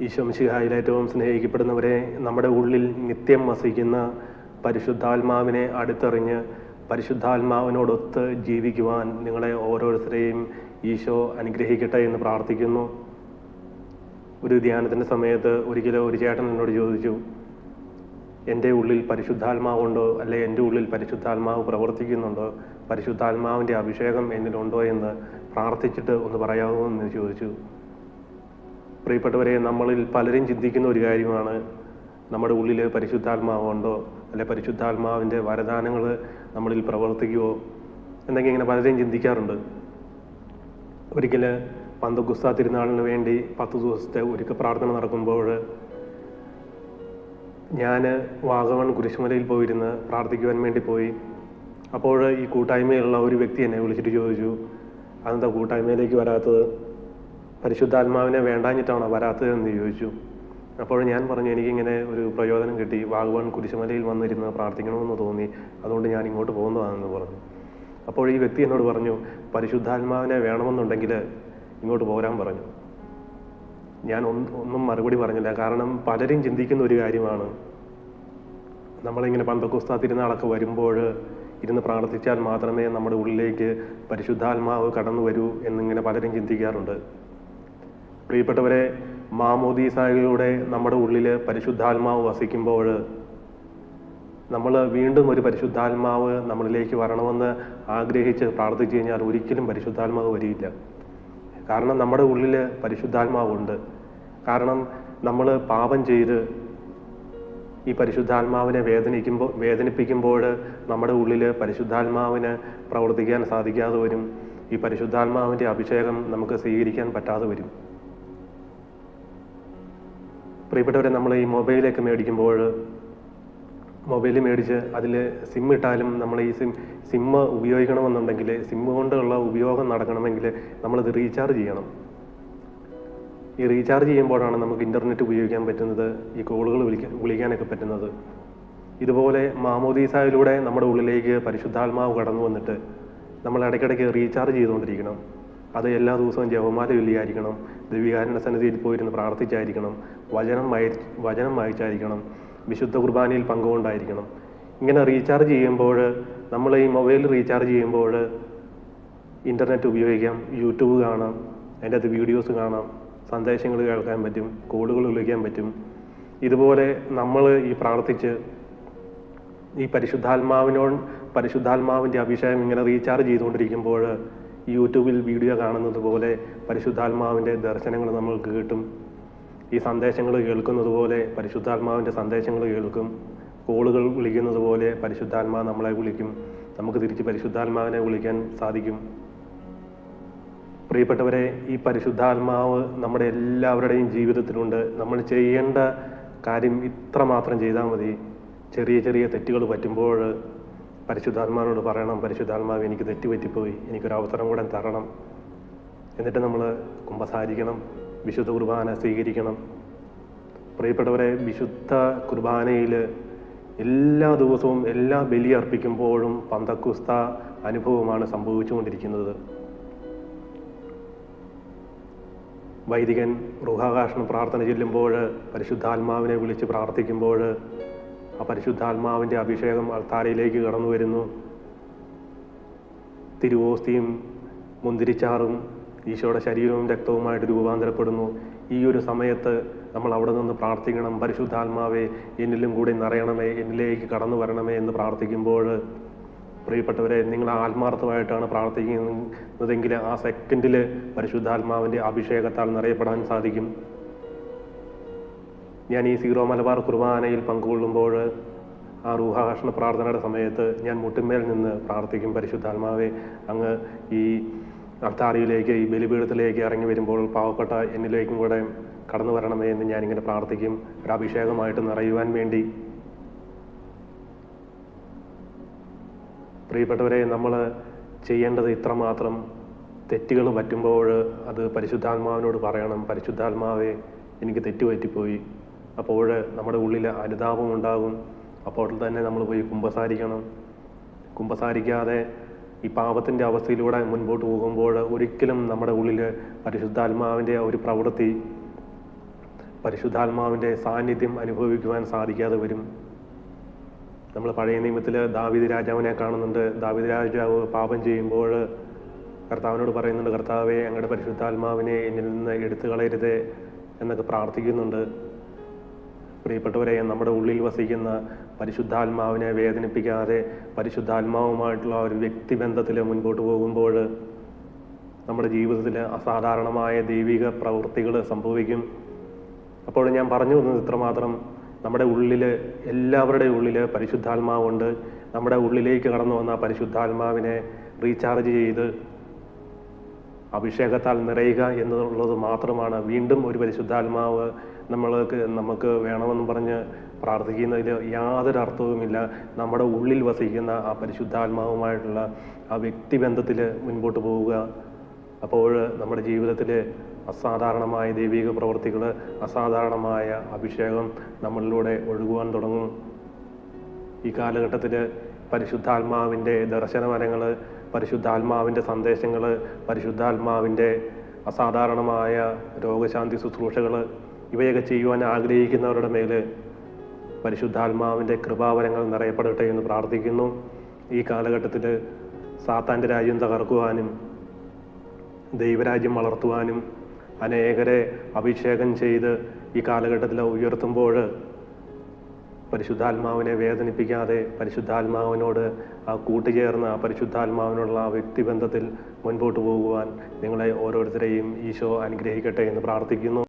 ഈശോംശിഹായിൽ ഏറ്റവും സ്നേഹിക്കപ്പെടുന്നവരെ നമ്മുടെ ഉള്ളിൽ നിത്യം വസിക്കുന്ന പരിശുദ്ധാത്മാവിനെ അടുത്തെറിഞ്ഞ് പരിശുദ്ധാത്മാവിനോടൊത്ത് ജീവിക്കുവാൻ നിങ്ങളെ ഓരോരുത്തരെയും ഈശോ അനുഗ്രഹിക്കട്ടെ എന്ന് പ്രാർത്ഥിക്കുന്നു. ഒരു ധ്യാനത്തിന്റെ സമയത്ത് ഒരിക്കലും ഒരു ചേട്ടൻ എന്നോട് ചോദിച്ചു എന്റെ ഉള്ളിൽ പരിശുദ്ധാത്മാവുണ്ടോ അല്ലെ എന്റെ ഉള്ളിൽ പരിശുദ്ധാത്മാവ് പ്രവർത്തിക്കുന്നുണ്ടോ? പരിശുദ്ധാത്മാവിന്റെ അഭിഷേകം എന്നിലുണ്ടോ? എന്ന് പ്രാർത്ഥിച്ചിട്ട് ഒന്ന് പറയാമോ എന്ന് ചോദിച്ചു. പ്രിയപ്പെട്ടവരെ നമ്മളിൽ പലരും ചിന്തിക്കുന്ന ഒരു കാര്യമാണ്. നമ്മുടെ ഉള്ളിൽ പരിശുദ്ധാത്മാവുണ്ടോ അല്ലെ പരിശുദ്ധാത്മാവിന്റെ വരദാനങ്ങൾ നമ്മളിൽ പ്രവർത്തിക്കുമോ എന്നൊക്കെ ഇങ്ങനെ പലരും ചിന്തിക്കാറുണ്ട്. ഒരിക്കൽ പന്തഗുസ്ത തിരുനാളിന് വേണ്ടി പത്ത് ദിവസത്തെ ഒരുക്ക പ്രാർത്ഥന നടക്കുമ്പോൾ ഞാൻ വാഗവൺ കുരിശുമലയിൽ പോയിരുന്ന് പ്രാർത്ഥിക്കുവാൻ വേണ്ടി പോയി. അപ്പോൾ ഈ കൂട്ടായ്മയിലുള്ള ഒരു വ്യക്തി എന്നെ വിളിച്ചിട്ട് ചോദിച്ചു അതെന്താ കൂട്ടായ്മയിലേക്ക് വരാത്തത്? പരിശുദ്ധാത്മാവിനെ വേണ്ടാഞ്ഞിട്ടാണോ വരാത്തത് എന്ന് ചോദിച്ചു. അപ്പോൾ ഞാൻ പറഞ്ഞു എനിക്കിങ്ങനെ ഒരു പ്രയോജനം കിട്ടി. വാഗ്വാൻ കുരിശുമലയിൽ വന്നിരുന്ന് പ്രാർത്ഥിക്കണമെന്ന് തോന്നി. അതുകൊണ്ട് ഞാൻ ഇങ്ങോട്ട് പോകുന്നതാണെന്ന് പറഞ്ഞു. അപ്പോൾ ഈ വ്യക്തി എന്നോട് പറഞ്ഞു പരിശുദ്ധാത്മാവിനെ വേണമെന്നുണ്ടെങ്കിൽ ഇങ്ങോട്ട് പോരാൻ പറഞ്ഞു. ഞാൻ ഒന്നും മറുപടി പറഞ്ഞില്ല. കാരണം പലരും ചിന്തിക്കുന്ന ഒരു കാര്യമാണ്. നമ്മളിങ്ങനെ പന്തക്കുസ്ത തിരുനാളൊക്കെ വരുമ്പോൾ ഇരുന്ന് പ്രാർത്ഥിച്ചാൽ മാത്രമേ നമ്മുടെ ഉള്ളിലേക്ക് പരിശുദ്ധാത്മാവ് കടന്നു വരൂ എന്നിങ്ങനെ പലരും ചിന്തിക്കാറുണ്ട്. പ്രിയപ്പെട്ടവരെ മാമോദീസായിലൂടെ നമ്മുടെ ഉള്ളിൽ പരിശുദ്ധാത്മാവ് വസിക്കുമ്പോൾ നമ്മൾ വീണ്ടും ഒരു പരിശുദ്ധാത്മാവ് നമ്മളിലേക്ക് വരണമെന്ന് ആഗ്രഹിച്ച് പ്രാർത്ഥിച്ചു കഴിഞ്ഞാൽ ഒരിക്കലും പരിശുദ്ധാത്മാവ് വരിയില്ല കാരണം നമ്മുടെ ഉള്ളിൽ പരിശുദ്ധാത്മാവുണ്ട്. കാരണം നമ്മൾ പാപം ചെയ്ത് ഈ പരിശുദ്ധാത്മാവിനെ വേദനിക്കുമ്പോൾ വേദനിപ്പിക്കുമ്പോൾ നമ്മുടെ ഉള്ളിൽ പരിശുദ്ധാത്മാവിന് പ്രവർത്തിക്കാൻ സാധിക്കാതെ വരും. ഈ പരിശുദ്ധാത്മാവിന്റെ അഭിഷേകം നമുക്ക് സ്വീകരിക്കാൻ പറ്റാതെ വരും. പ്രിയപ്പെട്ടവരെ നമ്മൾ ഈ മൊബൈലൊക്കെ മേടിക്കുമ്പോൾ മൊബൈൽ മേടിച്ച് അതിൽ സിം ഇട്ടാലും നമ്മൾ ഈ സിം സിം ഉപയോഗിക്കണമെന്നുണ്ടെങ്കിൽ സിം കൊണ്ടുള്ള ഉപയോഗം നടക്കണമെങ്കിൽ നമ്മളത് റീചാർജ് ചെയ്യണം. ഈ റീചാർജ് ചെയ്യുമ്പോഴാണ് നമുക്ക് ഇന്റർനെറ്റ് ഉപയോഗിക്കാൻ പറ്റുന്നത് ഈ കോളുകൾ വിളിക്കാൻ വിളിക്കാനൊക്കെ പറ്റുന്നത്. ഇതുപോലെ മാമോദീസായിലൂടെ നമ്മുടെ ഉള്ളിലേക്ക് പരിശുദ്ധാത്മാവ് കടന്നു വന്നിട്ട് നമ്മൾ ഇടയ്ക്കിടയ്ക്ക് റീചാർജ് ചെയ്തുകൊണ്ടിരിക്കണം. അത് എല്ലാ ദിവസവും ജപമാല ചൊല്ലിയായിരിക്കണം ദിവ്യകാരന്റെ സന്നിധിയിൽ പോയിരുന്ന് പ്രാർത്ഥിച്ചായിരിക്കണം വചനം വായി വചനം വായിച്ചായിരിക്കണം വിശുദ്ധ കുർബാനയിൽ പങ്കുകൊണ്ടായിരിക്കണം. ഇങ്ങനെ റീചാർജ് ചെയ്യുമ്പോൾ നമ്മൾ ഈ മൊബൈൽ റീചാർജ് ചെയ്യുമ്പോൾ ഇന്റർനെറ്റ് ഉപയോഗിക്കാം യൂട്യൂബ് കാണാം അതിന്റെ അകത്ത് വീഡിയോസ് കാണാം സന്ദേശങ്ങൾ കേൾക്കാൻ പറ്റും കോളുകൾ വിളിക്കാൻ പറ്റും. ഇതുപോലെ നമ്മൾ ഈ പ്രാർത്ഥിച്ച് ഈ പരിശുദ്ധാത്മാവിനോട് പരിശുദ്ധാത്മാവിന്റെ അഭിഷേകം ഇങ്ങനെ റീചാർജ് ചെയ്തുകൊണ്ടിരിക്കുമ്പോൾ യൂട്യൂബിൽ വീഡിയോ കാണുന്നത് പോലെ പരിശുദ്ധാത്മാവിന്റെ ദർശനങ്ങൾ നമ്മൾക്ക് കിട്ടും. ഈ സന്ദേശങ്ങൾ കേൾക്കുന്നത് പോലെ പരിശുദ്ധാത്മാവിന്റെ സന്ദേശങ്ങൾ കേൾക്കും. കോളുകൾ വിളിക്കുന്നത് പോലെ പരിശുദ്ധാത്മാവ് നമ്മളെ വിളിക്കും. നമുക്ക് തിരിച്ച് പരിശുദ്ധാത്മാവിനെ വിളിക്കാൻ സാധിക്കും. പ്രിയപ്പെട്ടവരെ ഈ പരിശുദ്ധാത്മാവ് നമ്മുടെ എല്ലാവരുടെയും ജീവിതത്തിലുണ്ട്. നമ്മൾ ചെയ്യേണ്ട കാര്യം ഇത്രമാത്രം ചെയ്താൽ മതി. ചെറിയ ചെറിയ തെറ്റുകൾ പറ്റുമ്പോൾ പരിശുദ്ധാത്മാവിനോട് പറയണം പരിശുദ്ധാത്മാവ് എനിക്ക് തെറ്റുപറ്റിപ്പോയി. എനിക്കൊരു അവസരം കൂടെ തരണം. എന്നിട്ട് നമ്മൾ കുമ്പസാരിക്കണം വിശുദ്ധ കുർബാന സ്വീകരിക്കണം. പ്രിയപ്പെട്ടവരെ വിശുദ്ധ കുർബാനയിൽ എല്ലാ ദിവസവും എല്ലാ ബലി അർപ്പിക്കുമ്പോഴും പന്തക്കുസ്ത അനുഭവമാണ് സംഭവിച്ചുകൊണ്ടിരിക്കുന്നത്. വൈദികൻ റുഹാകാശനം പ്രാർത്ഥന ചൊല്ലുമ്പോൾ പരിശുദ്ധാത്മാവിനെ വിളിച്ച് പ്രാർത്ഥിക്കുമ്പോൾ ആ പരിശുദ്ധാത്മാവിന്റെ അഭിഷേകം അൾത്താരയിലേക്ക് കടന്നു വരുന്നു. തിരുവോസ്തിയും മുന്തിരിച്ചാറും ഈശോയുടെ ശരീരവും രക്തവുമായിട്ട് രൂപാന്തരപ്പെടുന്നു. ഈ ഒരു സമയത്ത് നമ്മൾ അവിടെ നിന്ന് പ്രാർത്ഥിക്കണം. പരിശുദ്ധാത്മാവെ എന്നിലും കൂടി നിറയണമേ എന്നിലേക്ക് കടന്നു വരണമേ എന്ന് പ്രാർത്ഥിക്കുമ്പോൾ പ്രിയപ്പെട്ടവരെ നിങ്ങൾ ആത്മാർത്ഥമായിട്ടാണ് പ്രാർത്ഥിക്കുന്നതെങ്കിൽ ആ സെക്കൻഡിൽ പരിശുദ്ധാത്മാവിന്റെ അഭിഷേകത്താൽ നിറയപ്പെടാൻ സാധിക്കും. ഞാൻ ഈ സീറോ മലബാർ കുർബാനയിൽ പങ്കുകൊള്ളുമ്പോൾ ആ റൂഹാകർഷണ പ്രാർത്ഥനയുടെ സമയത്ത് ഞാൻ മുട്ടിന്മേൽ നിന്ന് പ്രാർത്ഥിക്കും പരിശുദ്ധാത്മാവെ. അങ്ങ് ഈ അർത്താറിയിലേക്ക് ഈ ബലിപീഠത്തിലേക്ക് ഇറങ്ങി വരുമ്പോൾ പാവപ്പെട്ട എന്നിലേക്കും കൂടെ കടന്നു വരണമേ എന്ന് ഞാനിങ്ങനെ പ്രാർത്ഥിക്കും. ഒരു അഭിഷേകമായിട്ട് നിറയുവാൻ വേണ്ടി. പ്രിയപ്പെട്ടവരെ നമ്മൾ ചെയ്യേണ്ടത് ഇത്രമാത്രം തെറ്റുകൾ പറ്റുമ്പോൾ അത് പരിശുദ്ധാത്മാവിനോട് പറയണം. പരിശുദ്ധാത്മാവെ എനിക്ക് തെറ്റ് പറ്റിപ്പോയി അപ്പോൾ നമ്മുടെ ഉള്ളിൽ അനുതാപം ഉണ്ടാകും. അപ്പോൾ തന്നെ നമ്മൾ പോയി കുമ്പസാരിക്കണം. കുമ്പസാരിക്കാതെ ഈ പാപത്തിന്റെ അവസ്ഥയിലൂടെ മുൻപോട്ട് പോകുമ്പോൾ ഒരിക്കലും നമ്മുടെ ഉള്ളിൽ പരിശുദ്ധാത്മാവിന്റെ ഒരു പ്രവൃത്തി പരിശുദ്ധാത്മാവിന്റെ സാന്നിധ്യം അനുഭവിക്കുവാൻ സാധിക്കാതെ വരും. നമ്മൾ പഴയ നിയമത്തിൽ ദാവിദ് രാജാവിനെ കാണുന്നുണ്ട്. ദാവിദ് രാജാവ് പാപം ചെയ്യുമ്പോൾ കർത്താവിനോട് പറയുന്നുണ്ട് കർത്താവെ അങ്ങയുടെ പരിശുദ്ധാത്മാവിനെ എന്നിൽ നിന്ന് എടുത്തു കളയരുത് എന്നൊക്കെ പ്രാർത്ഥിക്കുന്നുണ്ട്. പ്രിയപ്പെട്ടവരെ നമ്മുടെ ഉള്ളിൽ വസിക്കുന്ന പരിശുദ്ധാത്മാവിനെ വേദനിപ്പിക്കാതെ പരിശുദ്ധാത്മാവുമായിട്ടുള്ള ഒരു വ്യക്തിബന്ധത്തിൽ മുൻപോട്ട് പോകുമ്പോൾ നമ്മുടെ ജീവിതത്തിൽ അസാധാരണമായ ദൈവിക പ്രവൃത്തികൾ സംഭവിക്കും. അപ്പോൾ ഞാൻ പറഞ്ഞു വന്നത് ഇത്രമാത്രം. നമ്മുടെ ഉള്ളിൽ എല്ലാവരുടെ ഉള്ളിൽ പരിശുദ്ധാത്മാവുണ്ട്. നമ്മുടെ ഉള്ളിലേക്ക് കടന്നു വന്ന പരിശുദ്ധാത്മാവിനെ റീചാർജ് ചെയ്ത് അഭിഷേകത്താൽ നിറയുക എന്നുള്ളത് മാത്രമാണ്. വീണ്ടും ഒരു പരിശുദ്ധാത്മാവ് നമ്മൾക്ക് നമുക്ക് വേണമെന്ന് പറഞ്ഞ് പ്രാർത്ഥിക്കുന്നതിൽ യാതൊരു അർത്ഥവുമില്ല. നമ്മുടെ ഉള്ളിൽ വസിക്കുന്ന ആ പരിശുദ്ധാത്മാവുമായിട്ടുള്ള ആ വ്യക്തിബന്ധത്തിൽ മുൻപോട്ട് പോവുക. അപ്പോൾ നമ്മുടെ ജീവിതത്തിൽ അസാധാരണമായ ദൈവിക പ്രവർത്തികൾ അസാധാരണമായ അഭിഷേകം നമ്മളിലൂടെ ഒഴുകുവാൻ തുടങ്ങും. ഈ കാലഘട്ടത്തിൽ പരിശുദ്ധാത്മാവിന്റെ ദർശനവനങ്ങൾ പരിശുദ്ധാത്മാവിന്റെ സന്ദേശങ്ങൾ പരിശുദ്ധാത്മാവിന്റെ അസാധാരണമായ രോഗശാന്തി ശുശ്രൂഷകൾ ഇവയൊക്കെ ചെയ്യുവാൻ ആഗ്രഹിക്കുന്നവരുടെ മേൽ പരിശുദ്ധാത്മാവിന്റെ കൃപാവരങ്ങൾ നിറയപ്പെടട്ടെ എന്ന് പ്രാർത്ഥിക്കുന്നു. ഈ കാലഘട്ടത്തിൽ സാത്താന്റെ രാജ്യം തകർക്കുവാനും ദൈവരാജ്യം വളർത്തുവാനും അനേകരെ അഭിഷേകം ചെയ്ത് ഈ കാലഘട്ടത്തിൽ ഉയർത്തുമ്പോൾ പരിശുദ്ധാത്മാവിനെ വേദനിപ്പിക്കാതെ പരിശുദ്ധാത്മാവിനോട് ആ കൂട്ടുചേർന്ന് ആ പരിശുദ്ധാത്മാവിനോടുള്ള ആ വ്യക്തിബന്ധത്തിൽ മുൻപോട്ട് പോകുവാൻ നിങ്ങളെ ഓരോരുത്തരെയും ഈശോ അനുഗ്രഹിക്കട്ടെ എന്ന് പ്രാർത്ഥിക്കുന്നു.